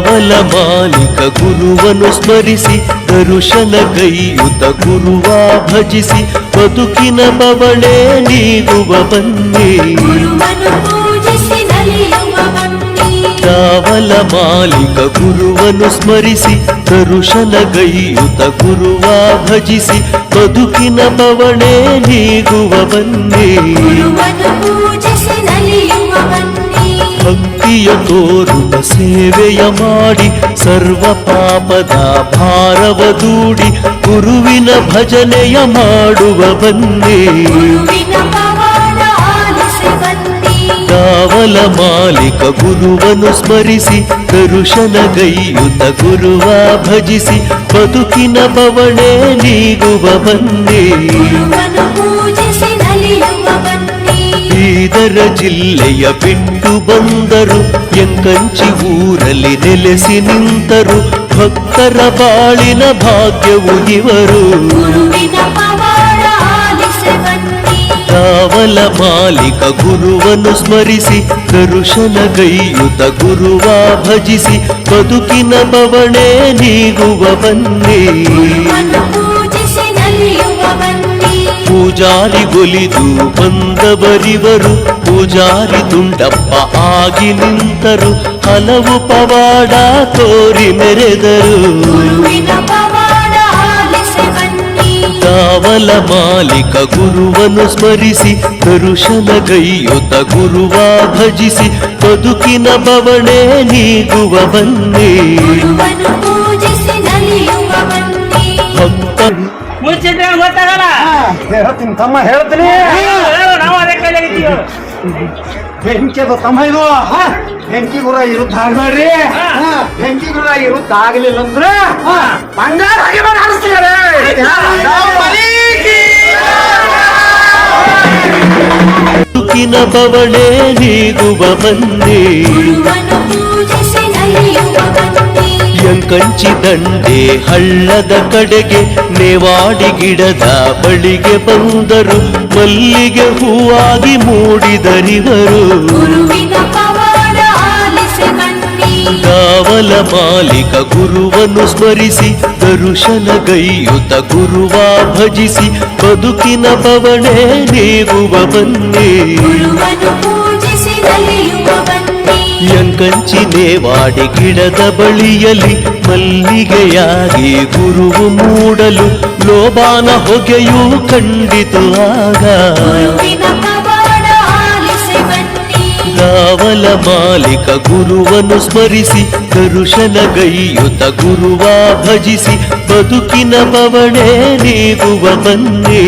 ದಾವಲ ಮಾಲಿಕ ಗುರುವನು ಸ್ಮರಿಸಿ ದರುಶನ ಗೈಯುತ ಗುರುವ ಭಜಿಸಿ ಬದುಕಿನ ಬವಣೆ ನೀಗುವ ಬನ್ನಿ ಗುರುವನು ಪೂಜಿಸಿ ನಲಿಯುವ ಬನ್ನಿ ದಾವಲ ಮಾಲಿಕ ಗುರುವನು ಸ್ಮರಿಸಿ ದರುಶನ ಗೈಯುತ ಗುರುವ ಭಜಿಸಿ ಬದುಕಿನ ಬವಣೆ ನೀಗುವ ಬನ್ನಿ ಭಕ್ತಿಯ ತೋರುವ ಸೇವೆಯ ಮಾಡಿ ಸರ್ವ ಪಾಪದ ಭಾರವ ದೂಡಿ ಗುರುವಿನ ಭಜನೆಯ ಮಾಡುವ ಬನ್ನಿ. ಕಾವಲ ಮಾಲಿಕ ಗುರುವನು ಸ್ಮರಿಸಿ ದರುಶನ ಗೈಯುತ ಗುರುವ ಭಜಿಸಿ ಬದುಕಿನ ಬವಣೆ ನೀಗುವ ಬನ್ನಿ. ಬೀದರ ಜಿಲ್ಲೆಯ ಬಿಟ್ಟು ಬಂದರು ಎಂಕಂಚಿ ಊರಲ್ಲಿ ನೆಲೆಸಿ ನಿಂತರು ಭಕ್ತರ ಬಾಳಿನ ಭಾಗ್ಯವು ಇವರು ಗುರುವಿನ ಪವಾಡ ಆಲಿಸಿ ಬನ್ನಿ ಕಾವಲ ಮಾಲಿಕ ಗುರುವನು ಸ್ಮರಿಸಿ ದರುಶನ ಗೈಯುತ ಗುರುವ ಭಜಿಸಿ ಬದುಕಿನ ಬವಣೆ ನೀಗುವ ಬನ್ನಿ ಪೂಜಾರಿ ಗೊಲಿದು ಬಂದವರಿವರು ಪೂಜಾರಿ ದುಂಡಪ್ಪ ಆಗಿ ನಿಂತರು ಹಲವು ಪವಾಡ ತೋರಿ ಮೆರೆದರು ಗುರುವಿನ ಪವಾಡ ಆಲಿಸಿ ಬನ್ನಿ ಕಾವಲ ಮಾಲಿಕ ಗುರುವನು ಸ್ಮರಿಸಿ ದರುಶನ ಗೈಯುತ ಗುರುವ ಭಜಿಸಿ ಬದುಕಿನ ಬವಣೆ ನೀಗುವ ಬನ್ನಿ ಮುಚ್ಚಿದ್ರೆ ಗೊತ್ತಾಗಲ್ಲ. ಹೇಳ್ತೀನಿ ತಮ್ಮ ಹೇಳ್ತೀನಿ. ನಾವು ಅದೇ ಕೈಲಾಗಿದ್ದೀವಿ ಬೆಂಕಿ ಅದು ತಮ್ಮ ಇದು. ಬೆಂಕಿ ಗುರ ಇರುತ್ತ ಆಗ್ಬೇಡ್ರಿ ಬೆಂಕಿ ಗುರ ಇರುತ್ತ ಆಗ್ಲಿಲ್ಲ ಅಂದ್ರೆ ಬಂಗಾರ ಬದುಕಿನ ಬವಣೆ ಬನ್ನಿ ಎಂಕಂಚಿ ದಂಡೆ ಹಳ್ಳದ ಕಡೆಗೆ ನೇವಾಡಿ ಗಿಡದ ಬಳಿಗೆ ಬಂದರು. ಮಲ್ಲಿಗೆ ಹೂವಾಗಿ ಮೂಡಿದರಿವರು ಕಾವಲ ಮಾಲಿಕ ಗುರುವನ್ನು ಸ್ಮರಿಸಿ ದರುಶನ ಗೈಯುತ ಗುರುವ ಭಜಿಸಿ ಬದುಕಿನ ಬವಣೆ ನೀಗುವ ಬನ್ನಿ. ಗುರುವನು ಪೂಜಿಸಿ ನಲಿಯುವ ಬನ್ನಿ ಎಂಕಂಚಿ ನೇವಾಡಿ ಗಿಡದ ಬಳಿಯಲ್ಲಿ ಮಲ್ಲಿಗೆಯಾಗಿ ಗುರುವು ಮೂಡಲು ಲೋಬಾನ ಹೊಗೆಯೂ ಕಂಡಿತು ಆಗ. ಮಾಲಿಕ ಗುರುವನ್ನು ಸ್ಮರಿಸಿ ದರುಶನ ಗೈಯುತ ಗುರುವ ಭಜಿಸಿ ಬದುಕಿನ ಬವಣೆ ನೀಗುವ ಬನ್ನಿ.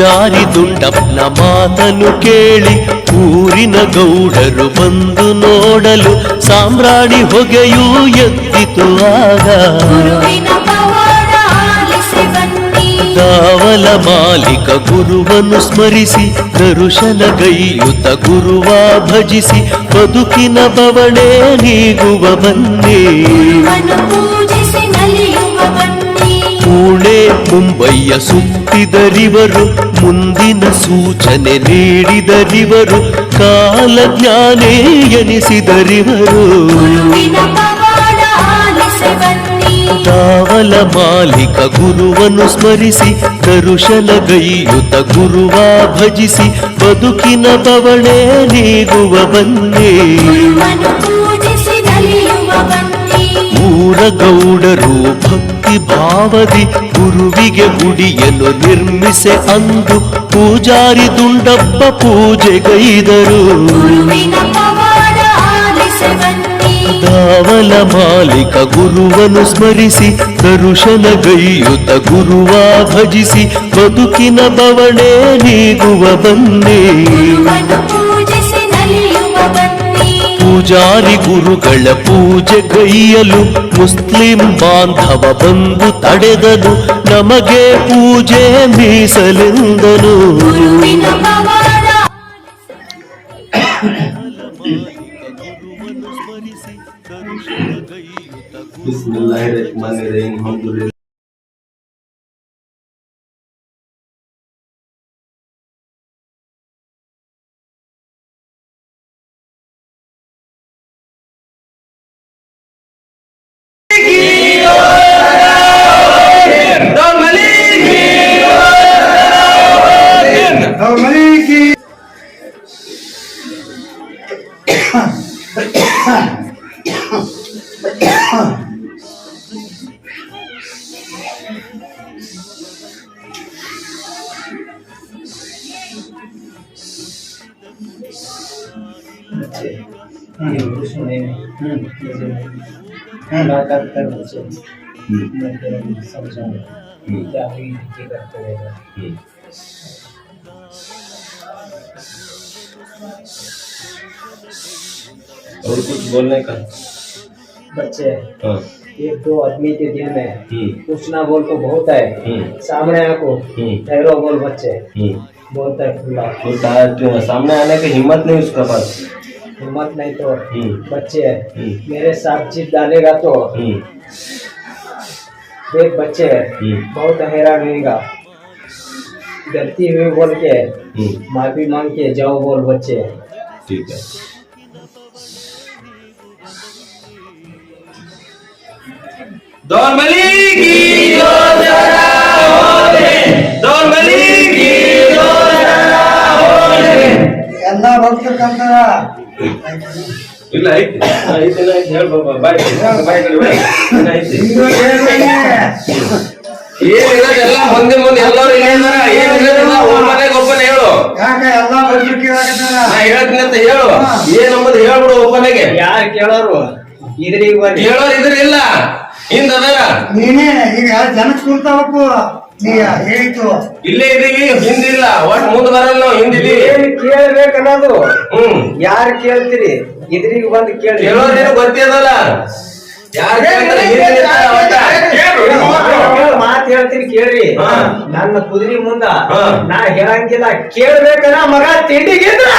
ಗುರುವನು ಪೂಜಿಸಿ ನಲಿಯುವ ಬನ್ನಿ ಪೂಜಾರಿ ದುಂಡಪ್ಪನ ಮಾತನ್ನು ಕೇಳಿ ಊರಿನ ಗೌಡರು ಬಂದು ನೋಡಲು ಸಾಮ್ರಾಣಿ ಹೊಗೆಯೂ ಎದ್ದಿತು ಆಗ ಗುರುವಿನ ಪವಾಡ ಆಲಿಸಿ ಬನ್ನಿ ಕಾವಲ ಮಾಲಿಕ ಗುರುವನ್ನು ಸ್ಮರಿಸಿ ದರುಶನ ಗೈಯುತ ಗುರುವ ಭಜಿಸಿ ಬದುಕಿನ ಬವಣೆ ನೀಗುವ ಬನ್ನಿ ಗುರುವನು ಪೂಜಿಸಿ ನಲಿಯುವ ಬನ್ನಿ ಪುಣೆ ಮುಂಬೈಯ ಸುತ್ತಿದರಿವರು ಮುಂದಿನ ಸೂಚನೆ ನೀಡಿದರಿವರು ಕಾಲಜ್ಞಾನೇ ಎನಿಸಿದರಿವರು. ಕಾವಲ ಮಾಲಿಕ ಗುರುವನ್ನು ಸ್ಮರಿಸಿ ದರುಶನ ಗೈಯುತ ಗುರುವ ಭಜಿಸಿ ಬದುಕಿನ ಬವಣೆ ನೀಗುವ ಬಂದೇ ಊರ ಗೌಡರು ಭಕ್ತಿ ಭಾವದಿ ಗುರುವಿಗೆ ಗುಡಿಯನ್ನು ನಿರ್ಮಿಸಿ ಅಂದು ಪೂಜಾರಿ ದುಂಡಪ್ಪ ಪೂಜೆಗೈದರು ದಾವಲ ಮಾಲಿಕ ಗುರುವನು ಸ್ಮರಿಸಿ ದರುಶನ ಗೈಯುತ ಗುರುವ ಭಜಿಸಿ ಬದುಕಿನ ಬವಣೆ ನೀಗುವ ಬನ್ನಿ. ಗುರುವನು ಪೂಜಿಸಿ ಬನ್ನಿ ಪೂಜಾರಿ ಗುರುಗಳ ಪೂಜೆ ಕೈಯಲು ಮುಸ್ಲಿಂ ಬಾಂಧವ ಬಂದು ತಡೆದನು. ನಮಗೆ ಪೂಜೆ ಮೀಸಲೆಂದನು. पता कर मुझे मैं तेरे समझाऊँगा क्या हुई क्या करते रहेगा हम्म। और कुछ बोलने का? बच्चे हाँ। एक दो आदमी के दिल में हम्म। कुछ ना बोल तो बहुत है। हम्म। सामने आको ठहरो बोल बच्चे। बोलता है खुला। खुलता है सामने आने की हिम्मत नहीं उसके पास? हिम्मत नहीं तो. हम्म. बच्चे हम्म. मेरे साथ जीत डालेगा तो. देख बच्चे हम्म. बहुत हैरान रहेगा गलती हुई बोल के. माफ़ी मांग के जाओ बोल बच्चे. ठीक है. दौड़मली की ಎಲ್ಲ ಕಂತಾರ ಇಲ್ಲ ಐತಿ. ಐತಿ ಇಲ್ಲ ಐತಿ. ಹೇಳು ಬಾಯ್. ಬಾಯ್ ಕಡೆ ಐತಿ. ಏನಿಲ್ಲ ಎಲ್ಲ ಮುಂದೆ ಮುಂದೆ ಎಲ್ಲರೂ ಇಲ್ಲೇ ಇದಾರ ಏನಿಲ್ಲ ಒಬ್ಬ ಮನೆಗೆ ಒಬ್ಬನೇ ಹೇಳು. ಯಾಕ? ಎಲ್ಲ ಭಕ್ತರು ನಾ ಹೇಳ್ತೀನಿ ಅಂತ ಹೇಳು. ಏನಂಬುದು ಹೇಳ್ಬಿಡು ಒಬ್ಬನಿಗೆ. ಯಾರು ಕೇಳೋರು? ಇದ್ರಿಗೆ ಹೇಳೋರು ಇದ್ರ ಇಲ್ಲ. ಹಿಂದ ಅದಾರ. ನೀನೇ ಈಗ ಜನಕ್ಕೆ ಕುಂತಾವಕ್ಕು? ನೀ ಹೇಳಿತು ಇಲ್ಲೇ ಇದೀವಿ ಹಿಂದಿಲ್ಲ. ಒಟ್ ಮುಂದ್ ಬರಲ್ಲ ನಾವು ಹಿಂದಿದೀವಿ ಏನ್ ಕೇಳ್ಬೇಕನ್ನೋದು? ಹ್ಮ್. ಯಾರು ಕೇಳ್ತೀರಿ? ಇದ್ರಿಗೆ ಬಂದು ಕೇಳಿ ಹೇಳೋದೇನು ಗೊತ್ತಿದಲ್ಲ ಮಾತ್ ಹೇಳ್ತೀನಿ ಕೇಳ್ರಿ. ಹಾ. ನನ್ನ ಕುದುರೆ ಮುಂದ. ನಾ ಹೇಳಂಗಿಲ್ಲ. ಕೇಳ್ಬೇಕನ ಮಗ ತಿಂಡಿಗಿದ್ರ?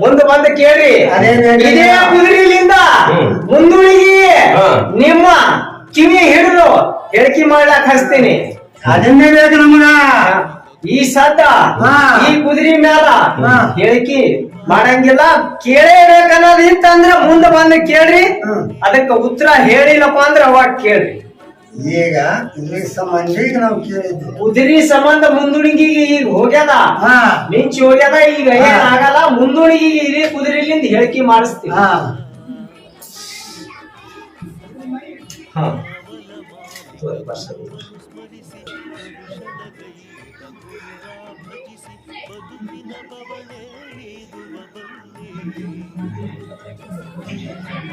ಮುಂದೆ ಬಂದು ಕೇಳ್ರಿ. ಅದೇ ಇದೇ ಕುದುರೆಲಿಂದ. ಮುಂದುಳಿಗಿ. ನಿಮ್ಮ ಕಿವಿ ಹಿಡಿದು ಹೇಳಿಕೆ ಮಾಡ್ಲಾಕ್ ಹಚ್ತೀನಿ. ಅದನ್ನೇ ಬೇಕು ನಮಗ ಈ ಸತ ಹಾ. ಈ ಕುದುರೆ ಮ್ಯಾಲ ಹಾ. ಹೇಳಿಕೆ ಮಾಡಂಗಿಲ್ಲ. ಕೇಳೇಬೇಕನ್ನೋದು ಇತ್ತಂದ್ರ ಮುಂದೆ ಬಂದು ಕೇಳ್ರಿ. ಅದಕ್ಕೆ ಅದಕ್ಕ ಉತ್ತರ ಹೇಳಿಲ್ಲಪ್ಪ ಅಂದ್ರ ಅವಾಗ ಕೇಳ್ರಿ. ಈಗ ಇದ್ರ ಸಂಬಂಧ ಈಗ ನಾವು ಕೇಳಿದ್ವಿ ಕುದುರೆ ಸಂಬಂಧ ಮುಂದುಣಿಗಿಗೆ ಈಗ ಹೋಗ್ಯದ. ಹಾ. ಮಿಂಚಿ ಹೋಗ್ಯದ. ಈಗ ಏನ್ ಏನಾಗಲ್ಲ ಮುಂದುಣಿಗಿಗೆ ಇರಿ ಕುದುರೆಲಿಂದ ಹೇಳಿಕೆ ಮಾಡಿಸ್ತೀವಿ. ಹಾ. ಹಾ.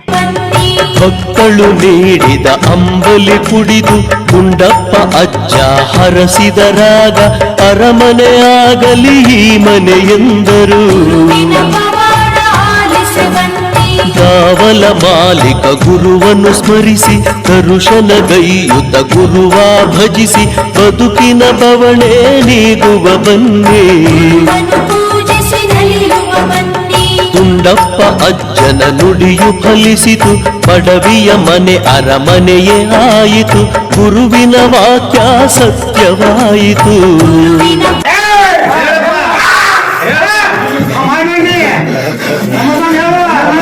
ಬನ್ನಿ ಭಕ್ತಳು ನೀಡಿದ ಅಂಬಲಿ ಕುಡಿದು ಗುಂಡಪ್ಪ ಅಜ್ಜ ಹರಸಿದ ರಾಗ ಅರಮನೆಯಾಗಲಿ ಈ ಮನೆಯೆಂದರು ಗಾವಲ ಮಾಲಿಕ ಗುರುವನ್ನು ಸ್ಮರಿಸಿ ದರುಶನಗೈಯುತ ಗುರುವ ಭಜಿಸಿ ಬದುಕಿನ ಬವಣೆ ನೀಗುವ ಬನ್ನಿ. ತುಂಡಪ್ಪ ಅಜ್ಜನ ನುಡಿಯು ಫಲಿಸಿತು ಪಡವಿಯ ಮನೆ ಅರಮನೆಯೇ ಆಯಿತು ಗುರುವಿನ ವಾಕ್ಯ ಸತ್ಯವಾಯಿತು.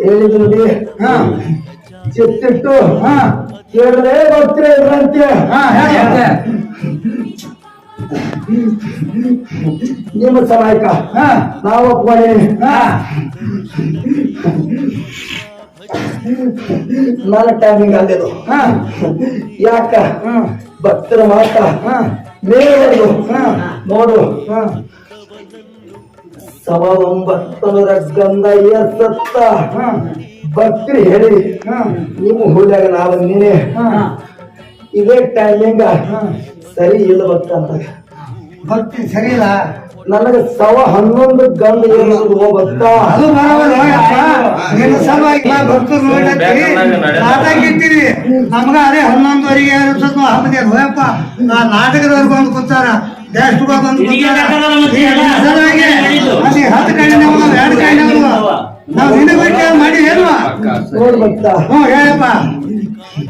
ಹೇಳಿದ್ರು ಚಿತ್ತಿಟ್ಟು ಕೇಳಲೇ ಬರ್ತೀರ ಇದ್ರಂತೆ ನಿಮ್ಮ ಸಹಾಯಕ. ನಾವು ಒಪ್ಕೊಂಡೀನಿ ನನ್ನ ಟೈಮಿಂಗ್ ಅಲ್ಲೇದು ಯಾಕ? ಭಕ್ತರ ಮಾತ. ಮೇಲುವರೆಗೂ ನೋಡು. ಸವ ಒಂಬತ್ತನೂರ ಗಂಧ ಎಸತ್ತ ಭಕ್ತಿ ಹೇಳಿ ನಿಮ್ಮ ಹೋದಾಗ ನಾವು ನೀನೆ ಇದೇ ಟೈಮಿಂಗ ಸರಿ ಇಲ್ಲ ಭಕ್ತ ಅಂತ ಭಕ್ತಿ ಸರಿ ಇಲ್ಲ. ನನಗೆ ಸವ ಹನ್ನೊಂದು ಗಂಧ ಏನಾದ್ರು ಹೋಗ್ತಾ ಅದು ಬರೋದು ನಿನ್ನ ನಾ ನಮ್ಗ ಅದೇ ಹನ್ನೊಂದುವರೆಗೆ ಅನ್ಸತ್ ಹಬ್ಬದ ಹೋಯಪ್ಪ ನಾ ನಾಟಕದವ್ರು ಬಂದು ಕೂತಾರ. ಬಂದು ಹತ್ತು ಕಣ್ಣಿನವು ಎರಡು ಕಣ್ಣಿನವು ನಾವು ನಿನ್ನ ಮಾಡಿ ಭಕ್ತ. ಹ್ಞೂ ಹೇಳಪ್ಪ.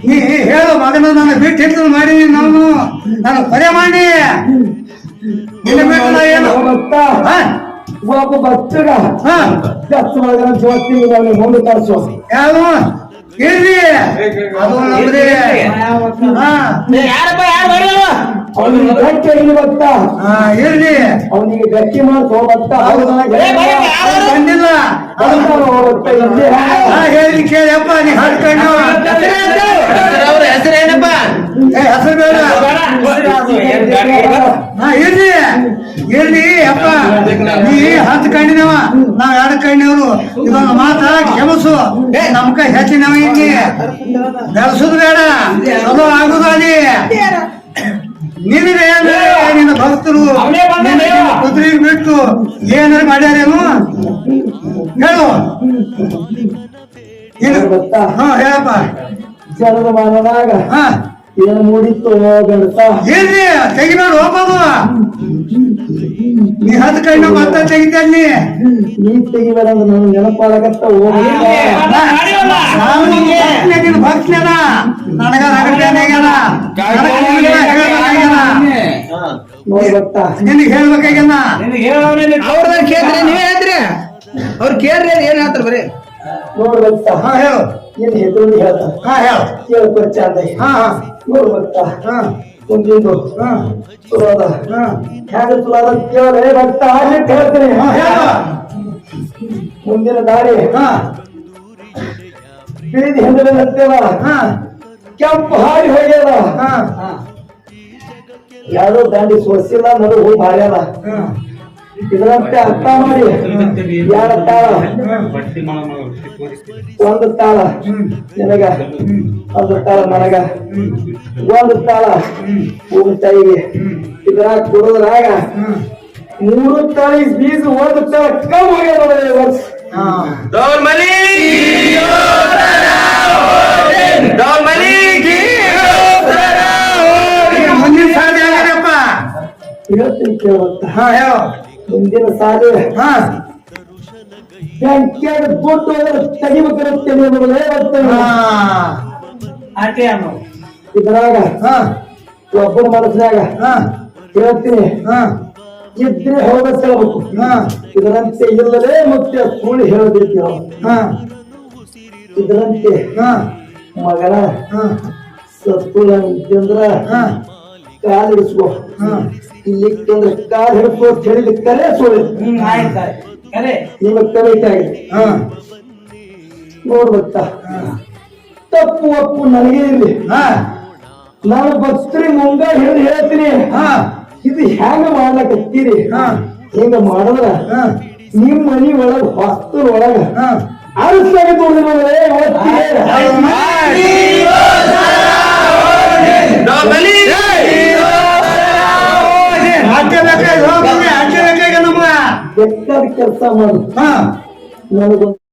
ನೀ ಹೇಳು ಮಗನ ನನ್ನ ಬಿಟ್ಟು ಹಿಡಿದು ಮಾಡಿ ನಾನು. ನಾನು ಕೊಲೆ ಮಾಡಿ. ಭಕ್ತ? ಒಬ್ಬ ಭಕ್ತಗ ಇರ್ರಿ ಅದು ನಮ್ದೇ ಯಾರಪ್ಪ ಯಾರು ಬರಲ್ಲ ಅವನಿಗೆ ಗಟ್ಟಿ ಆಗಿನ ಭಕ್ತ ಹಾ, ಇರ್ಲಿ ಅವನಿಗೆ ಗಟ್ಟಿ ಭಕ್ತ. ಅದು ಬಂದಿಲ್ಲ ಭಕ್ತ ಹೇಳಿ ಕೇಳಪ್ಪ ನೀ ಹಾಡ್ಕೊಂಡು ಹೆಸರು ಬೇಡ. ಹಾ ಇರ್ಲಿ. ಇರ್ಲಿ ಅಪ್ಪ. ನೀ ಹತ್ತು ಕಣ್ಣಿನವ ನಾವ್ ಎರಡು ಕಣ್ಣಿನವರು. ಇದೊಂದು ಮಾತ ಕ್ಷಮಸು ನಮ್ಮ ಕೈ ಹೆಚ್ಚಿನವ ಇಲ್ಲಿ. ಬೆಳೆಸುದು ಬೇಡ. ಚಲೋ ಆಗುದು ಅಲ್ಲಿ. ಅಂದ್ರೆ ನಿನ್ನ ಭಕ್ತರು. ಕುದುರೆಗೆ ಬಿಟ್ಟು ಏನಾರ ಮಾಡ್ಯಾರೇನು? ಹೇಳು. ಏನು ಗೊತ್ತಾ? ಹಾ ಹೇಳಪ್ಪ. ಜನದ ಮಾನದಾಗ ಹಾ. ಏನ್ ಮೂಡಿತ್ತು ಗಂಡಸ ಇರ್ಲಿ ತೆಗಿಬೇಡ ಹೋಗೋದು ನೀ ಹತ್ತು ಕಣ್ಣು ಮತ್ತ ತೆಗಿತಲ್ಲಿ ನೀ ತೆಗಿಬೇಡ ಅಂದ್ರೆ ನಾನು ನೆನಪಾಗತ್ತ ನಾನು ನಿನ್ನ ಭಕ್ತನ ನನಗ ರಗಡೇನಾಗ್ಯಾನ ನೋಡ್ ಭಕ್ತ ನಿನಗೆ ಹೇಳ್ಬೇಕಾಗ್ಯಾನ ಅವ್ರದಾಗ ಕೇಳ್ರಿ ನೀವೇ ಹೇಳ್ತೀರಿ. ಅವ್ರ ಕೇಳ್ರಿ ಏನ್ ಹೇಳ್ತಾರ ಬರೀ. ನೋಡ್ ಭಕ್ತ ಹಾ ಹೇಳು. ನಿನ್ ಹೆಸರು ಹೇಳ್ತ ಹಾ ಹೇಳು. ಹಾ ಹಾ. ನೋಡ್ ಭಕ್ತ ಮುಂದಿಂದು ಹಾ ಚಲೋ ಅದ ಹಾ ಹ್ಯಾಂಗ ಚಲೋ ಅದ ಕೇಳ್ರೆ ಭಕ್ತ ಹಾಗೆ ಹೇಳ್ತೀನಿ ಮುಂದಿನ ದಾರಿ ಬೀದಿ ಹಿಂದೆ ಹಾ. ಕೆಂಪು ಹಾರಿ ಹೋಗ್ಯದ ಯಾವ್ದೋ ದಾಂಡಿ ಸೋಸಿಲ್ಲ ನಡು ಹೋಗಿ ಹಾರ್ಯಾದ ಹಾ. ಇದರಂತೆ ಅರ್ಥ ಮಾಡಿ. ಯಾರ ತಾಳ? ಒಂದು ತಾಳ. ನಿನಗ ಒಂದು ತಾಳ ನನಗ ಒಂದು ತಾಳ ಭೂಮಿ ತಾಯಿಗೆ. ಇದ್ರಾಗ ಕೊಡೋದ್ರಾಗ ಮೂರು ತಾಳಿ ಬೀಜ ಒಂದು ತಾಳ ಕಮ್ ಹೋಗ್ಯದ ವರ್ಷ. ಹೇಳ್ತೀನಿ ಕೇಳುವಂತ. ಹಾ ಹೇಳು. ಮುಂದಿನ ಸಾಲಿ ಹಾ. ಬ್ಯಾಂಕ್ಯಾಗ ದುಡ್ಡು ಹೋದ್ರೆ ತೆಗಿಬೇಕಿರುತ್ತೆ ಅಮ್ಮ ಇದ್ರಾಗ ಹಾ. ಒಬ್ಬನ ಮನಸ್ಸಿನಾಗ ಹಾ. ಹೇಳ್ತೀನಿ. ಹಾ. ಇದ್ರೆ ಹೋಗ ಸೇಳ್ಬೇಕು ಹಾ. ಇದರಂತೆ ಇಲ್ಲದೆ ಮತ್ತೆ ಸುಳ್ಳು ಹೇಳಬೇಕು ಹಾ. ಇದರಂತೆ ಹಾ. ಮಗನ ಹಾ. ಸತ್ತು ಅಂತಂದ್ರ ಹಾ. ಕಾಲ್ ಹಿಡಿಸ್ಕೋ ಹಾ. ಇಲ್ಲಿಕ್ಕಂದ್ರೆ ಕಾಲ್ ಹಿಡ್ಕೋ ಅಂತ ಹೇಳಿದ ಕರೆ ಸುಳ್ಳು ಹ್ಮ್ ಆಯ್ತು ಕರೆ. ನಿಮಗೆ ಕರೆಕ್ಟ್ ಆಗಿದೆ ಹಾ. ನೋಡ್ಬೇಕ ತಪ್ಪು ಒಪ್ಪು ನನಗೆ ಇರ್ಲಿ ಹಾ. ನಾನು ಬಸ್ತ್ರಿ ಮುಂಗ ಹೇಳಿ ಹೇಳ್ತೀನಿ. ಹಾ. ಇದು ಹೆಂಗ ಮಾಡ್ಲಕತ್ತೀರಿ? ಹಾ. ಹಿಂಗ ಮಾಡಿದ್ರ ಹಾ. ನಿಮ್ ಮನಿ ಒಳಗ ಹೊಸ್ತರ್ ಒಳಗ ಹಾ. ಅರಸಾಗಿ ಒತ್ತಿಗೆ ಆಚೆ ಬೇಕಾಗಿ ಬೇಕಾದ ಕೆಲಸ ಮಾಡು. ಹಾ. ನನಗೊಂದು